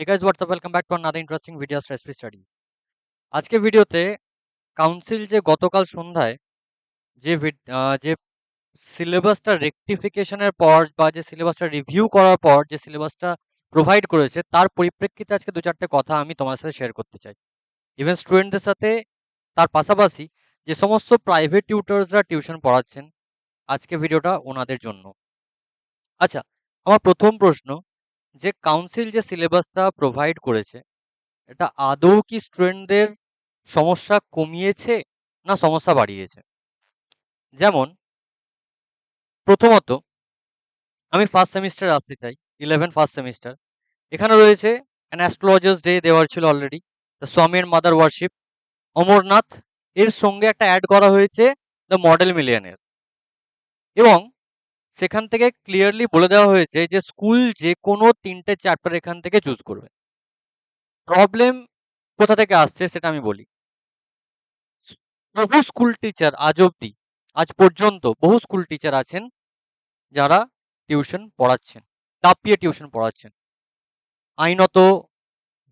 Hey guys, what's up? Welcome back to another interesting video Stress Free Studies. আজকে ভিডিওতে council যে গতকাল সন্ধ্যায় যে যে সিলেবাসটা রেকটিফিকেশনের পর বা যে সিলেবাসটা রিভিউ করার পর যে সিলেবাসটা প্রোভাইড করেছে তার পরিপ্রেক্ষিতে আজকে দু চারটে কথা আমি তোমার সাথে শেয়ার করতে চাই ইভেন স্টুডেন্টদের সাথে তার পাশাপাশি যে সমস্ত প্রাইভেট টিউটার্সরা টিউশন পড়াচ্ছেন আজকে ভিডিওটা ওনাদের জন্য আচ্ছা আমার প্রথম প্রশ্ন যে কাউন্সিল যে সিলেবাসটা প্রোভাইড করেছে, এটা আদৌ কি স্টুডেন্টদের সমস্যা কমিয়েছে না সমস্যা বাড়িয়েছে? যেমন, প্রথমত, আমি ফার্স্ট সেমিস্টার আসতে চাই ইলেভেন ফার্স্ট সেমিস্টার এখানে রয়েছে অ্যান অ্যাস্ট্রোলজার্স ডে দেওয়ার ছিল অলরেডি দ্য স্বামীর মাদার ওয়ার্শিপ অমরনাথ এর সঙ্গে একটা অ্যাড করা হয়েছে দ্য মডেল মিলিয়নের এবং সেখান থেকে ক্লিয়ারলি বলে দেওয়া হয়েছে যে স্কুল যে কোনো তিনটে চ্যাপ্টার এখান থেকে চুজ করবে। প্রবলেম কোথা থেকে আসছে সেটা আমি বলি। বহু স্কুল টিচার আজ অব্দি আজ পর্যন্ত বহু স্কুল টিচার আছেন যারা টিউশন পড়াচ্ছেন, তাপিয়ে টিউশন পড়াচ্ছেন। আইনত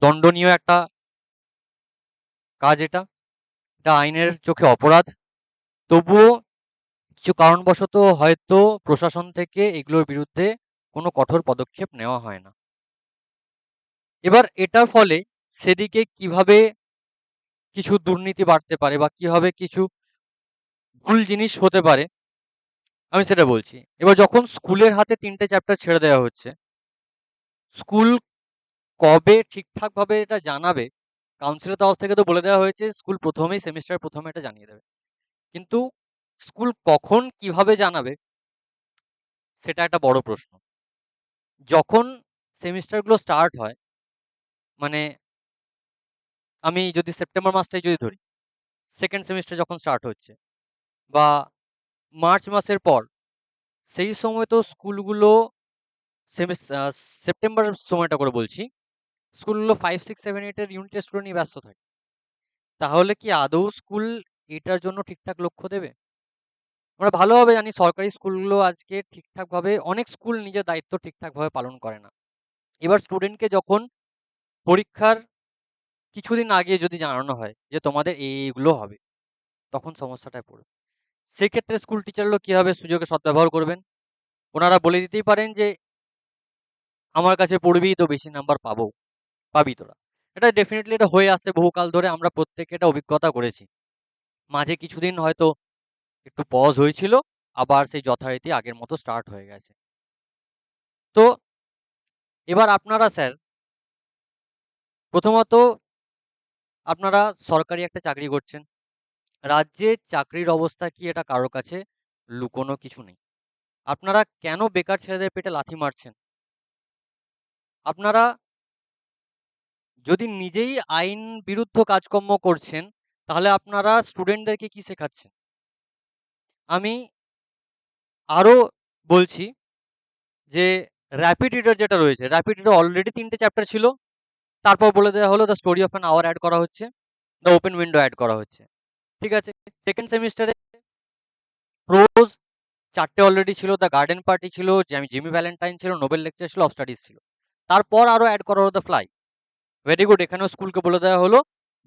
দণ্ডনীয় একটা কাজ এটা এটা আইনের চোখে অপরাধ। তবুও কিছু কারণবশত হয়তো প্রশাসন থেকে এগুলোর বিরুদ্ধে কোনো কঠোর পদক্ষেপ নেওয়া হয় না। এবার এটার ফলে সেদিকে কীভাবে কিছু দুর্নীতি বাড়তে পারে বা কীভাবে কিছু ভুল জিনিস হতে পারে, আমি সেটা বলছি। এবার যখন স্কুলের হাতে তিনটে চ্যাপ্টার ছেড়ে দেওয়া হচ্ছে, স্কুল কবে ঠিকঠাকভাবে এটা জানাবে কাউন্সিলের তরফ থেকে তো বলে দেওয়া হয়েছে, স্কুল প্রথমেই, সেমিস্টার প্রথমে এটা জানিয়ে দেবে। কিন্তু স্কুল কখন কীভাবে জানাবে? সেটা একটা বড় প্রশ্ন। যখন সেমিস্টারগুলো স্টার্ট হয় মানে আমি যদি সেপ্টেম্বর মাসটাই যদি ধরি সেকেন্ড সেমিস্টার যখন স্টার্ট হচ্ছে বা মার্চ মাসের পর, সেই সময় তো স্কুলগুলো সেপ্টেম্বর সময়টা করে বলছি স্কুলগুলো ফাইভ সিক্স সেভেন এইটের ইউনিট টেস্টগুলো নিয়ে ব্যস্ত থাকে। তাহলে কি আদৌ স্কুল এটার জন্য ঠিকঠাক লক্ষ্য দেবে? আমরা ভালোভাবে জানি সরকারি স্কুলগুলো আজকে ঠিকঠাকভাবে, অনেক স্কুল নিজের দায়িত্ব ঠিকঠাকভাবে পালন করে না। এবার স্টুডেন্টকে যখন পরীক্ষার কিছুদিন আগে যদি জানানো হয় যে তোমাদের এইগুলো হবে, তখন সমস্যাটায় পড়বে। সেক্ষেত্রে স্কুল টিচারগুলো কীভাবে সুযোগে সদ্ব্যবহার করবেন? ওনারা বলে দিতেই পারেন যে, আমার কাছে পড়বি তো বেশি নাম্বার পাবো, পাবি তোরা। এটা ডেফিনেটলি এটা হয়ে আসছে বহুকাল ধরে, আমরা প্রত্যেকে এটা অভিজ্ঞতা করেছি। মাঝে কিছুদিন হয়তো একটু পজ হয়েছিল, আবার সেই যথারীতি আগের মতো স্টার্ট হয়ে গেছে। তো এবার আপনারা স্যার প্রথমত আপনারা সরকারি একটা চাকরি করছেন। রাজ্যে চাকরির অবস্থা কি এটা কারও কাছে লুকোনো কিছু নেই। আপনারা কেন বেকার ছেলেদের পেটে লাথি মারছেন? আপনারা যদি নিজেই আইন বিরুদ্ধ কাজকর্ম করছেন, তাহলে আপনারা স্টুডেন্টদেরকে কি শেখাচ্ছেন? আমি আরও বলছি যে র্যাপিড রিডার যেটা রয়েছে র্যাপিড রিডার অলরেডি তিনটে চ্যাপ্টার ছিল। তারপর বলে দেওয়া হলো the story of an hour add করা হচ্ছে। দ্য ওপেন উইন্ডো অ্যাড করা হচ্ছে। ঠিক আছে? সেকেন্ড সেমিস্টারে প্রোজ চারটে অলরেডি ছিল দ্য গার্ডেন পার্টি ছিল জিমি ভ্যালেন্টাইন ছিল নোবেল লেকচার ছিল অফ স্টাডিজ ছিল। তারপর আরও অ্যাড করা হলো দ্য ফ্লাই ভেরি গুড এখানেও স্কুলকে বলে দেওয়া হলো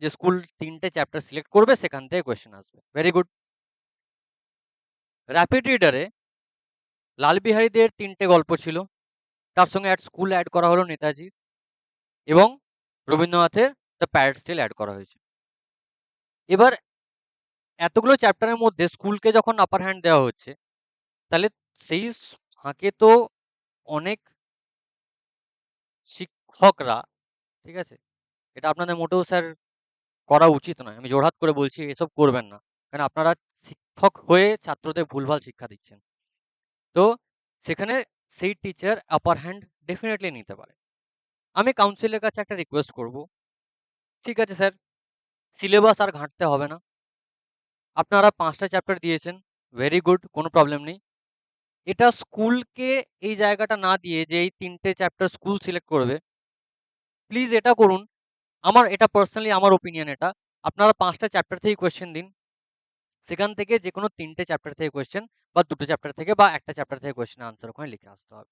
যে স্কুল তিনটে চ্যাপ্টার সিলেক্ট করবে, সেখান থেকে কোয়েশ্চেন আসবে। ভেরি গুড র্যাপিড রিডারে লালবিহারীদের তিনটে গল্প ছিল। তার সঙ্গে অ্যাড স্কুল অ্যাড করা হলো নেতাজি এবং রবীন্দ্রনাথের দ্য প্যারেড স্টিল অ্যাড করা হয়েছে। এবার এতগুলো চ্যাপ্টারের মধ্যে স্কুলকে যখন আপার হ্যান্ড দেওয়া হচ্ছে, তাহলে সেই ফাঁকে তো অনেক শিক্ষকরা, ঠিক আছে? এটা আপনাদের মোটেও স্যার করা উচিত নয়। আমি জোরহাত করে বলছি, এসব করবেন না। কারণ আপনারা শিক্ষক হয়ে ছাত্রদের ভুলভাল শিক্ষা দিচ্ছেন। তো সেখানে সেই টিচার আপার হ্যান্ড ডেফিনেটলি নিতে পারে। আমি কাউন্সিলের কাছে একটা রিকোয়েস্ট করব। ঠিক আছে স্যার সিলেবাস আর ঘাঁটতে হবে না। আপনারা পাঁচটা চ্যাপ্টার দিয়েছেন ভেরি গুড কোনো প্রবলেম নেই। এটা স্কুলকে এই জায়গাটা না দিয়ে যে এই তিনটে চ্যাপ্টার স্কুল সিলেক্ট করবে প্লিজ এটা করুন। আমার, এটা পার্সোনালি আমার ওপিনিয়ন এটা। আপনারা পাঁচটা চ্যাপ্টার থেকেই কোয়েশ্চেন দিন। সেখান থেকে যে কোনো তিনটে চ্যাপ্টার থেকে কোয়েশ্চেন বা দুটো চ্যাপ্টার থেকে বা একটা চ্যাপ্টার থেকে কোয়েশ্চেন আনসার ওখানে লিখে আসতে হবে।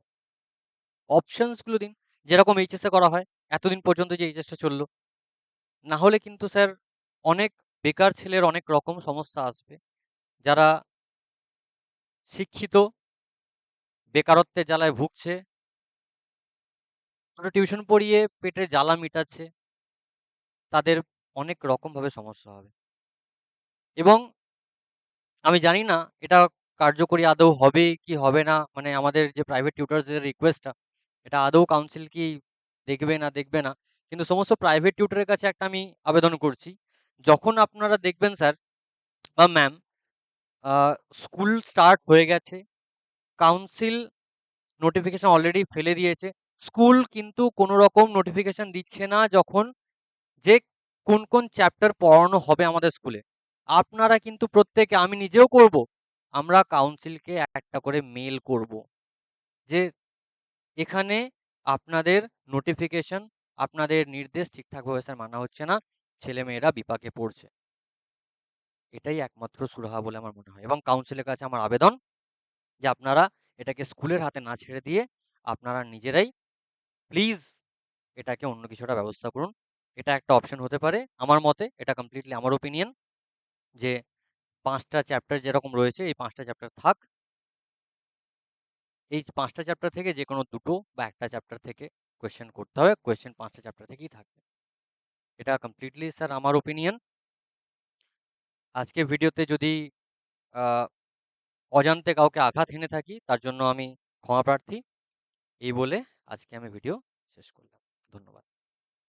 অপশনসগুলো দিন, যেরকম এইচএসে করা হয়, এতদিন পর্যন্ত যে এইচএসটা চলল। না হলে কিন্তু স্যার অনেক বেকার ছেলের অনেক রকম সমস্যা আসবে। যারা শিক্ষিত বেকারত্বের জ্বালায় ভুগছে টিউশন পড়িয়ে পেটের জ্বালা মিটাচ্ছে, তাদের অনেক রকমভাবে সমস্যা হবে। এবং আমি জানি না এটা কার্যকরী আদৌ হবে কি হবে না। মানে আমাদের যে প্রাইভেট টিউটার্সদের রিকোয়েস্টটা এটা আদৌ কাউন্সিল কি দেখবে না দেখবে না। কিন্তু সমস্ত প্রাইভেট টিউটারের কাছে একটা আমি আবেদন করছি। যখন আপনারা দেখবেন স্যার বা ম্যাম স্কুল স্টার্ট হয়ে গেছে। কাউন্সিল নোটিফিকেশন অলরেডি ফেলে দিয়েছে। স্কুল কিন্তু কোনো রকম নোটিফিকেশন দিচ্ছে না যখন যে কোন কোন চ্যাপ্টার পড়ানো হবে আমাদের স্কুলে আপনারা কিন্তু প্রত্যেকে, আমি নিজেও করব। আমরা কাউন্সিলকে একটা করে মেল করব যে, এখানে আপনাদের নোটিফিকেশন আপনাদের নির্দেশ ঠিকঠাকভাবে স্যার মানা হচ্ছে না ছেলে মেয়েরা বিপাকে পড়ছে। এটাই একমাত্র সুরাহা বলে আমার মনে হয় এবং কাউন্সিলের কাছে আমার আবেদন যে, আপনারা এটাকে স্কুলের হাতে না ছেড়ে দিয়ে আপনারা নিজেরাই প্লিজ এটাকে অন্য কিছুটা ব্যবস্থা করুন। এটা একটা অপশন হতে পারে আমার মতে, এটা কমপ্লিটলি আমার ওপিনিয়ন যে, পাঁচটা চ্যাপ্টার যেরকম রয়েছে, এই পাঁচটা চ্যাপ্টার থাক। এই পাঁচটা চ্যাপ্টার থেকে যে কোনো দুটো বা একটা চ্যাপ্টার থেকে কোয়েশ্চেন করতে হবে। কোয়েশ্চেন পাঁচটা চ্যাপ্টার থেকেই থাকবে। এটা কমপ্লিটলি স্যার আমার ওপিনিয়ন আজকে ভিডিওতে যদি অজান্তে কাউকে আঘাত হেনে থাকি, তার জন্য আমি ক্ষমা প্রার্থী। এই বলে আজকে আমি ভিডিও শেষ করলাম। ধন্যবাদ।